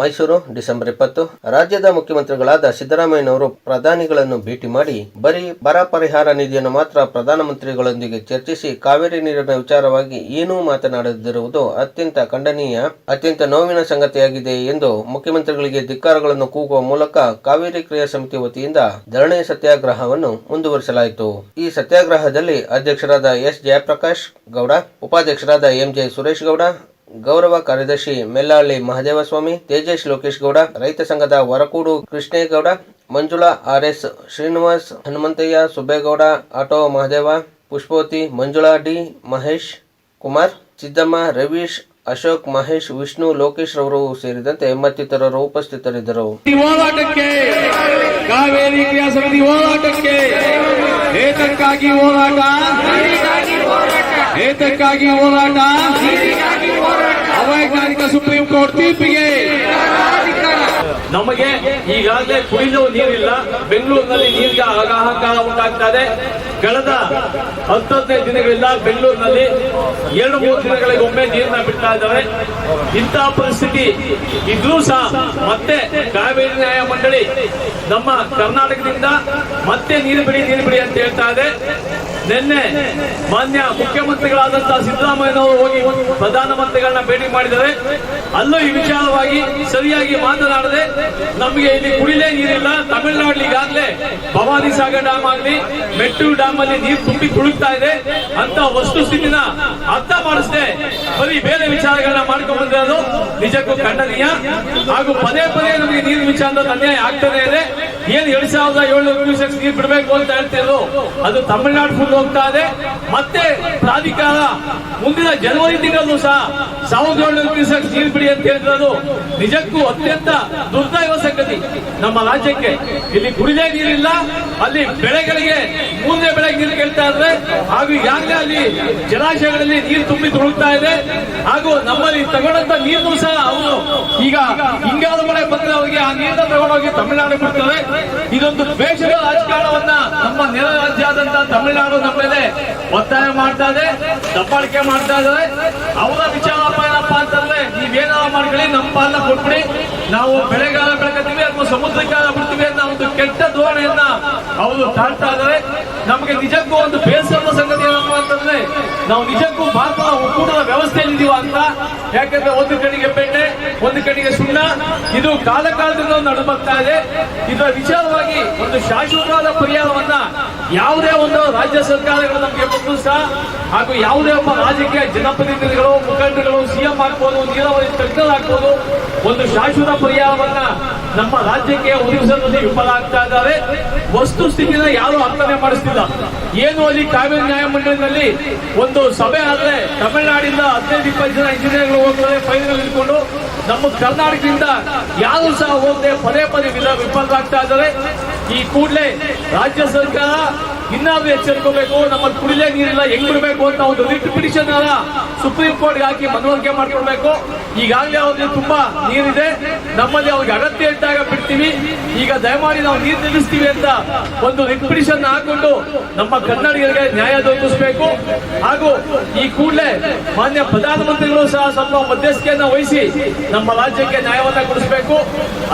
Mysuru, December ಇಪ್ಪತ್ತು. ರಾಜ್ಯದ ಮುಖ್ಯಮಂತ್ರಿಗಳಾದ ಸಿದ್ದರಾಮಯ್ಯನವರು ಪ್ರಧಾನಿಗಳನ್ನು ಭೇಟಿ ಮಾಡಿ, ಬರೀ ಬರ ಪರಿಹಾರ ನಿಧಿಯನ್ನು ಮಾತ್ರ ಪ್ರಧಾನಮಂತ್ರಿಗಳೊಂದಿಗೆ ಚರ್ಚಿಸಿ ಕಾವೇರಿ ನೀರಿನ ವಿಚಾರವಾಗಿ ಏನೂ ಮಾತನಾಡದಿರುವುದು ಅತ್ಯಂತ ಖಂಡನೀಯ, ಅತ್ಯಂತ ನೋವಿನ ಸಂಗತಿಯಾಗಿದೆ ಎಂದು ಮುಖ್ಯಮಂತ್ರಿಗಳಿಗೆ ಧಿಕ್ಕಾರಗಳನ್ನು ಕೂಗುವ ಮೂಲಕ ಕಾವೇರಿ ಕ್ರಿಯಾ ಸಮಿತಿ ವತಿಯಿಂದ ಧರಣಿ ಸತ್ಯಾಗ್ರಹವನ್ನು ಮುಂದುವರಿಸಲಾಯಿತು. ಈ ಸತ್ಯಾಗ್ರಹದಲ್ಲಿ ಅಧ್ಯಕ್ಷರಾದ ಎಸ್. ಜಯಪ್ರಕಾಶ್ ಗೌಡ, ಉಪಾಧ್ಯಕ್ಷರಾದ ಎಂಜೆ ಸುರೇಶ್ ಗೌಡ ಗೌರವ ಕಾರ್ಯದರ್ಶಿ ಮೆಲ್ಲಾಳ್ಳಿ ಮಹದೇವಸ್ವಾಮಿ ತೇಜೇಶ್ ಲೋಕೇಶ್ ಗೌಡ ರೈತ ಸಂಘದ Varakodu Krishnegowda, Manjula R S Srinivas, Hanumanthaiah Subbegowda, auto Mahadeva, Pushpavathi Manjula D Mahesh Kumar, Chiddamma Ravish, Ashok Mahesh, Vishnu Lokesh ರವರು ಸೇರಿದಂತೆ ಮತ್ತಿತರರು ಉಪಸ್ಥಿತರಿದ್ದರು. ಹೋರಾಟಕ್ಕೆ ಹೋರಾಟ ಏತಕ್ಕಾಗಿ ಹೋರಾಟ? ಅವೈಜ್ಞಾನಿಕ ಸುಪ್ರೀಂ ಕೋರ್ಟ್ ತೀರ್ಪಿಗೆ. ನಮಗೆ ಈಗಾಗಲೇ ಕುಡಿದು ನೀರಿಲ್ಲ, ಬೆಂಗಳೂರಿನಲ್ಲಿ ನೀರಿಗೆ ಉಂಟಾಗ್ತಾ ಇದೆ ಕಳೆದ ಹತ್ತೊಂದನೇ ದಿನಗಳಿಂದ ಬೆಂಗಳೂರಿನಲ್ಲಿ ಎರಡು ಮೂರು ದಿನಗಳಿಗೊಮ್ಮೆ ನೀರನ್ನ ಬಿಡ್ತಾ ಇದ್ದಾರೆ. ಇಂತಹ ಪರಿಸ್ಥಿತಿ ಇದ್ರೂ ಸಹ ಮತ್ತೆ ಕಾವೇರಿ ನ್ಯಾಯ ಮಂಡಳಿ ನಮ್ಮ ಕರ್ನಾಟಕದಿಂದ ಮತ್ತೆ ನೀರು ಬಿಡಿ ನೀರು ಬಿಡಿ ಅಂತ ಹೇಳ್ತಾ ಇದೆ. ನಿನ್ನೆ ಮಾನ್ಯ ಮುಖ್ಯಮಂತ್ರಿಗಳಾದಂತಹ ಸಿದ್ದರಾಮಯ್ಯನವರು ಹೋಗಿ ಪ್ರಧಾನಮಂತ್ರಿಗಳನ್ನ ಭೇಟಿ ಮಾಡಿದ್ದಾರೆ. ಅಲ್ಲೂ ಈ ವಿಚಾರವಾಗಿ ಸರಿಯಾಗಿ ಮಾತನಾಡದೆ ನಮಗೆ ಇಲ್ಲಿ ಕುಡಿಲೇ ನೀರಿಲ್ಲ. ತಮಿಳುನಾಡು ಈಗಾಗಲೇ ಭವಾನಿ ಸಾಗರ್ ಡ್ಯಾಮ್ ಆಗಲಿ, ಮೆಟ್ಟೂರು ಡ್ಯಾಮ್ ಅಲ್ಲಿ ನೀರು ತುಂಬಿ ತುಳುಕ್ತಾ ಇದೆ. ಅಂತ ವಸ್ತುಸ್ಥಿತಿನ ಅರ್ಥ ಮಾಡಿಸದೆ ಬರೀ ಬೇರೆ ವಿಚಾರಗಳನ್ನ ಮಾಡ್ಕೊಂಡ್ಬಂದಿರೋದು ನಿಜಕ್ಕೂ ಖಂಡನೀಯ. ಹಾಗೂ ಪದೇ ಪದೇ ನಮಗೆ ನೀರು ವಿಚಾರದಲ್ಲಿ ಅನ್ಯಾಯ ಆಗ್ತಾನೆ ಇದೆ. ಏನ್ ಎರಡ್ ಸಾವಿರದ ಏಳ್ನೂರು ಕ್ಯೂಸೆಕ್ಸ್ ನೀರು ಬಿಡಬೇಕು ಅಂತ ಹೇಳ್ತಿದ್ರು ಅದು ತಮಿಳುನಾಡು ಫುಲ್ ಹೋಗ್ತಾ ಇದೆ. ಮತ್ತೆ ಪ್ರಾಧಿಕಾರ ಮುಂದಿನ ಜನವರಿ ತಿಂಗಳಲ್ಲೂ ಸಹ ಸಾವಿರದ ಏಳ್ನೂರು ನೀರು ಬಿಡಿ ಅಂತ ಹೇಳಿರೋದು ನಿಜಕ್ಕೂ ಅತ್ಯಂತ ದುರ್ದೈವ ಸಂಗತಿ. ನಮ್ಮ ರಾಜ್ಯಕ್ಕೆ ಇಲ್ಲಿ ಕುಡಿದೇ ನೀರಿಲ್ಲ. ಅಲ್ಲಿ ಬೆಳೆಗಳಿಗೆ ಮುಂದೆ ಬೆಳೆ ನೀರು ಕೇಳ್ತಾ ಇದ್ರೆ ಹಾಗೂ ಈಗಾಗಲೇ ಅಲ್ಲಿ ಜಲಾಶಯಗಳಲ್ಲಿ ನೀರು ತುಂಬಿ ತುಳುಕ್ತಾ ಇದೆ. ಹಾಗೂ ನಮ್ಮಲ್ಲಿ ತಗೊಂಡಂತ ನೀರು ಸಹ ಅವರು ಈಗ ಹಿಂಗಾದ ಅವರಿಗೆ ಆ ನೀರನ್ನ ತಗೊಂಡೋಗಿ ತಮಿಳುನಾಡು ಬಿಡ್ತಾರೆ ಇದೊಂದು ದ್ವೇಷದ ರಾಜಕಾರಣವನ್ನ ನಮ್ಮ ನೆಲ ರಾಜ್ಯ ಆದಂತ ತಮಿಳುನಾಡು ನಮ್ಮ ಮೇಲೆ ಒತ್ತಾಯ ಮಾಡ್ತಾ ಇದೆ, ದಬ್ಬಾಳಿಕೆ ಮಾಡ್ತಾ ಇದ್ದಾರೆ. ಅವರ ವಿಚಾರಪ್ಪ ಏನಪ್ಪ ಅಂತಂದ್ರೆ ನೀವೇನಾರ ಮಾಡ್ಕೊಳ್ಳಿ, ನಮ್ಮ ಪಾಲನ ಕೊಟ್ಬಿಡಿ. ನಾವು ಬೆಳೆಗಾಲ ಬೆಳಕತ್ತೀವಿ, ಅಥವಾ ಸಮುದ್ರಕಾಲ ಬಿಡ್ತೀವಿ ಅನ್ನೋ ಒಂದು ಕೆಟ್ಟ ಧೋರಣೆಯನ್ನ ಅವರು ತಾಳ್ತಾ ಇದ್ದಾರೆ. ನಮಗೆ ನಿಜಕ್ಕೂ ಒಂದು ಬೇಸರದ ಸಂಗತಿ ಏನಪ್ಪ ಅಂತಂದ್ರೆ, ನಾವು ನಿಜಕ್ಕೂ ಭಾರತದ ಒಕ್ಕೂಟದ ವ್ಯವಸ್ಥೆಯಲ್ಲಿ ಇದೀವ ಅಂತ. ಯಾಕಂದ್ರೆ ಒಂದು ಕಡೆಗೆ ಬೆಣ್ಣೆ ಒಂದು ಕಡೆಗೆ ಸುಣ್ಣ ಇದು ಕಾಲಕಾಲದಿಂದ ಕಾಲದಿಂದ ನಡು ಬರ್ತಾ ಇದೆ. ಇದರ ವಿಚಾರವಾಗಿ ಒಂದು ಶಾಶ್ವತವಾದ ಪರಿಹಾರವನ್ನ ಯಾವುದೇ ಒಂದು ರಾಜ್ಯ ಸರ್ಕಾರಗಳು ನಮಗೆ ಸಹ, ಹಾಗೂ ಯಾವುದೇ ಒಬ್ಬ ರಾಜಕೀಯ ಜನಪ್ರತಿನಿಧಿಗಳು ಮುಖಂಡಗಳು ಸಿಎಂ ಆಗ್ಬೋದು, ನೀರಾವರಿ ತಜ್ಞರಾಗ್ಬೋದು ಒಂದು ಶಾಶ್ವತ ಪರಿಹಾರವನ್ನ ನಮ್ಮ ರಾಜ್ಯಕ್ಕೆ ಒದಗಿಸಲು ವಿಫಲ ಆಗ್ತಾ ಇದ್ದಾರೆ. ವಸ್ತು ಸ್ಥಿತಿನ ಯಾರು ಅರ್ಥನೆ ಮಾಡಿಸ್ತಿಲ್ಲ. ಏನು ಅಲ್ಲಿ ಕಾವೇರಿ ನ್ಯಾಯಮಂಡಳಿನಲ್ಲಿ ಒಂದು ಸಭೆ ಆದ್ರೆ ತಮಿಳುನಾಡಿಂದ ಹದಿನೈದು, ಇಪ್ಪತ್ತು ಜನ ಇಂಜಿನಿಯರ್ಗಳು ಹೋಗ್ತಾರೆ ಫೈಲ್ಗಳು ಇಟ್ಕೊಂಡು ನಮ್ಮ ಕರ್ನಾಟಕದಿಂದ ಯಾರು ಸಹ ಹೋಗದೆ ಪದೇ ಪದೇ ವಿಫಲರಾಗ್ತಾ ಇದ್ದಾರೆ. ಈ ಕೂಡಲೇ ರಾಜ್ಯ ಸರ್ಕಾರ ಇನ್ನಾದ್ರೂ ಎಚ್ಚರಿಕೋಬೇಕು ನಮ್ಮಲ್ಲಿ ಕುಡಿಲೇ ನೀರಿಲ್ಲ, ಹೆಂಗ್ ಬಿಡಬೇಕು ಅಂತ ಒಂದು ರಿಟ್ ಪಿಟಿಷನ್ ಸುಪ್ರೀಂ ಕೋರ್ಟ್ ಹಾಕಿ ಮನವರಿಕೆ ಮಾಡ್ಕೊಳ್ಬೇಕು. ಈಗಾಗಲೇ ಅವ್ರಿಗೆ ತುಂಬಾ ನೀರಿದೆ. ನಮ್ಮಲ್ಲಿ ಅವ್ರಿಗೆ ಅಗತ್ಯ ಇದ್ದಾಗ ಬಿಡ್ತೀವಿ. ಈಗ ದಯಮಾಡಿ ನಾವು ನೀರು ನಿಲ್ಲಿಸ್ತೀವಿ ಅಂತ ಒಂದು ರಿಟ್ ಪಿಟಿಷನ್ ಹಾಕೊಂಡು ನಮ್ಮ ಕನ್ನಡಿಗರಿಗೆ ನ್ಯಾಯ ದೊರಕಿಸಬೇಕು. ಹಾಗೂ ಈ ಕೂಡಲೇ ಮಾನ್ಯ ಪ್ರಧಾನಮಂತ್ರಿಗಳು ಸಹ ಸ್ವಲ್ಪ ಮಧ್ಯಸ್ಥಿಕೆಯನ್ನ ವಹಿಸಿ ನಮ್ಮ ರಾಜ್ಯಕ್ಕೆ ನ್ಯಾಯವನ್ನ ಕೊಡಿಸಬೇಕು.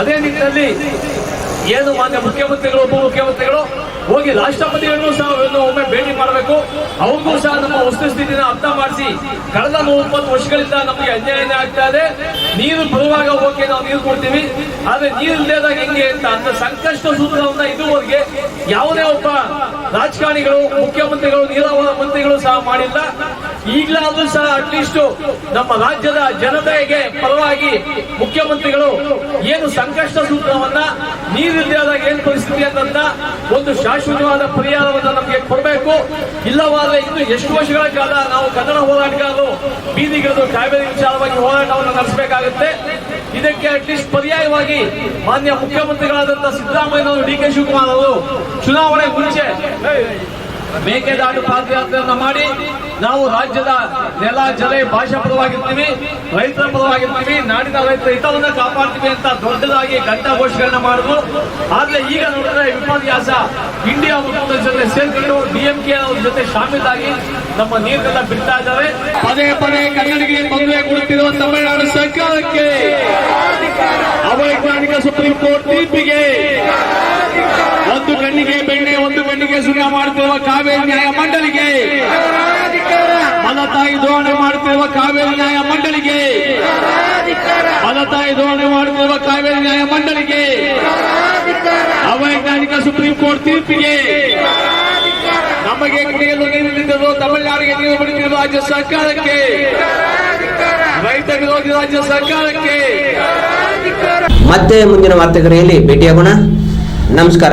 ಅದೇ ನಿಟ್ಟಿನಲ್ಲಿ ಏನು ಮಾನ್ಯ ಮುಖ್ಯಮಂತ್ರಿಗಳು, ಉಪಮುಖ್ಯಮಂತ್ರಿಗಳು ಹೋಗಿ ರಾಷ್ಟ್ರಪತಿಗಳನ್ನು ಸಹ ಒಮ್ಮೆ ಭೇಟಿ ಮಾಡಬೇಕು. ಅವ್ರಿಗೂ ಸಹ ನಮ್ಮ ವಸ್ತುಸ್ಥಿತಿನ ಅರ್ಥ ಮಾಡಿಸಿ. ಕಳೆದ ಮೂವತ್ತು ವರ್ಷಗಳಿಂದ ನಮಗೆ ಅನ್ಯಾಯನೇ ಆಗ್ತಾ ಇದೆ. ನೀರು ಬರುವಾಗ ಹೋಗಿ ನಾವು ನೀರು ಕೊಡ್ತೀವಿ. ಆದ್ರೆ ನೀರು ಇಲ್ಲದಾಗ ಹೆಂಗೆ ಅಂತ? ಅಂತ ಸಂಕಷ್ಟ ಸೂತ್ರವನ್ನ ಇದುವರೆಗೆ ಯಾವುದೇ ಒಬ್ಬ ರಾಜಕಾರಣಿಗಳು, ಮುಖ್ಯಮಂತ್ರಿಗಳು, ನೀರಾವರಿ ಮಂತ್ರಿಗಳು ಸಹ ಮಾಡಿಲ್ಲ. ಈಗಲಾದ್ರೂ ಸಹ ಅಟ್ಲೀಸ್ಟ್ ನಮ್ಮ ರಾಜ್ಯದ ಜನತೆಗೆ ಪರವಾಗಿ ಮುಖ್ಯಮಂತ್ರಿಗಳು ಏನು ಸಂಕಷ್ಟ ಸೂತ್ರವನ್ನ ನೀರಿಲ್ಲದೆ ಆದಾಗ ಏನು ಪರಿಸ್ಥಿತಿ ಅಂತ ಒಂದು ಶಾಶ್ವತವಾದ ಪರಿಹಾರವನ್ನು ನಮಗೆ ಕೊಡಬೇಕು. ಇಲ್ಲವಾದ್ರೆ ಇನ್ನು ಎಷ್ಟು ವರ್ಷಗಳ ಕಾಲ ನಾವು ಕನ್ನಡ ಹೋರಾಟಗಾರರು ಬೀದಿಗಿಳಿದು ಕಾವೇರಿ ವಿಚಾರವಾಗಿ ಹೋರಾಟವನ್ನು ನಡೆಸಬೇಕಾಗುತ್ತೆ. ಇದಕ್ಕೆ ಅಟ್ಲೀಸ್ಟ್ ಪರ್ಯಾಯವಾಗಿ ಮಾನ್ಯ ಮುಖ್ಯಮಂತ್ರಿಗಳಾದಂತಹ ಸಿದ್ದರಾಮಯ್ಯನವರು ಡಿ ಕೆ ಶಿವಕುಮಾರ್ ಅವರು ಚುನಾವಣೆ ಮುಂಚೆ ಮೇಕೆದಾಟು ಪಾದಯಾತ್ರೆಯನ್ನ ಮಾಡಿ ನಾವು ರಾಜ್ಯದ ನೆಲ, ಜಲ, ಭಾಷಾ ಪರವಾಗಿರ್ತೀವಿ ರೈತರ ಪರವಾಗಿರ್ತೀವಿ ನಾಡಿನ ರೈತರ ಹಿತವನ್ನ ಕಾಪಾಡ್ತೀವಿ ಅಂತ ದೊಡ್ಡದಾಗಿ ಘಂಟಾ ಘೋಷಗಳನ್ನ ಮಾಡಿದ್ರು. ಆದ್ರೆ ಈಗ ನೋಡಿದ್ರೆ ವಿಪರ್ಯಾಸ ಇಂಡಿಯಾ ಮುಖ್ಯಮಂತ್ರಿ ಜೊತೆ ಸೇರ್ಕೊಂಡು ಡಿಎಂಕೆ ಅವ್ರ ಜೊತೆ ಶಾಮೀಲಾಗಿ ನಮ್ಮ ನೀರನ್ನೆಲ್ಲ ಬಿಡ್ತಾ ಇದ್ದಾರೆ. ಪದೇ ಪದೇ ಕನ್ನಡಿಗೆ ತೊಂದರೆ ಕೊಡುತ್ತಿರುವ ತಮಿಳುನಾಡು ಸರ್ಕಾರಕ್ಕೆ ಅವೈಜ್ಞಾನಿಕ ಸುಪ್ರೀಂ ಕೋರ್ಟ್ ತೀರ್ಪಿಗೆ ಒಂದು ಕಣ್ಣಿಗೆ ಬೆಣ್ಣೆ ಕಣ್ಣಿಗೆ ಸುಣ್ಣ ಮಾಡುತ್ತಿರುವ ಕಾವೇರಿ ನ್ಯಾಯ ಮಂಡಳಿಗೆ. ಮಲತಾಯಿ ಧೋರಣೆ ಮಾಡುತ್ತಿರುವ ಕಾವೇರಿ ನ್ಯಾಯ ಮಂಡಳಿಗೆ. ಮಲತಾಯಿ ಧೋರಣೆ ಮಾಡುತ್ತಿರುವ ಕಾವೇರಿ ನ್ಯಾಯ ಮಂಡಳಿಗೆ. ಅವೈಜ್ಞಾನಿಕ ಸುಪ್ರೀಂ ಕೋರ್ಟ್ ತೀರ್ಪಿಗೆ. ನಮಗೆ ಕುಡಿಯಲು ನೀರು ನೀಡಿರುವ ತಮಿಳುನಾಡಿಗೆ ನೀರು ಬಿಡುತ್ತಿರುವ ರಾಜ್ಯ ಸರ್ಕಾರಕ್ಕೆ. ರೈತ ವಿರೋಧಿ ರಾಜ್ಯ ಸರ್ಕಾರಕ್ಕೆ. ಮತ್ತೆ ಮುಂದಿನ ವಾರ್ತೆಗರಿಯಲ್ಲಿ ಭೇಟಿಯಾಗೋಣ. ನಮಸ್ಕಾರ.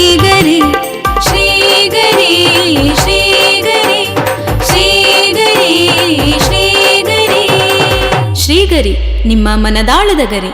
ಮನದಾಳದ ಗರಿ.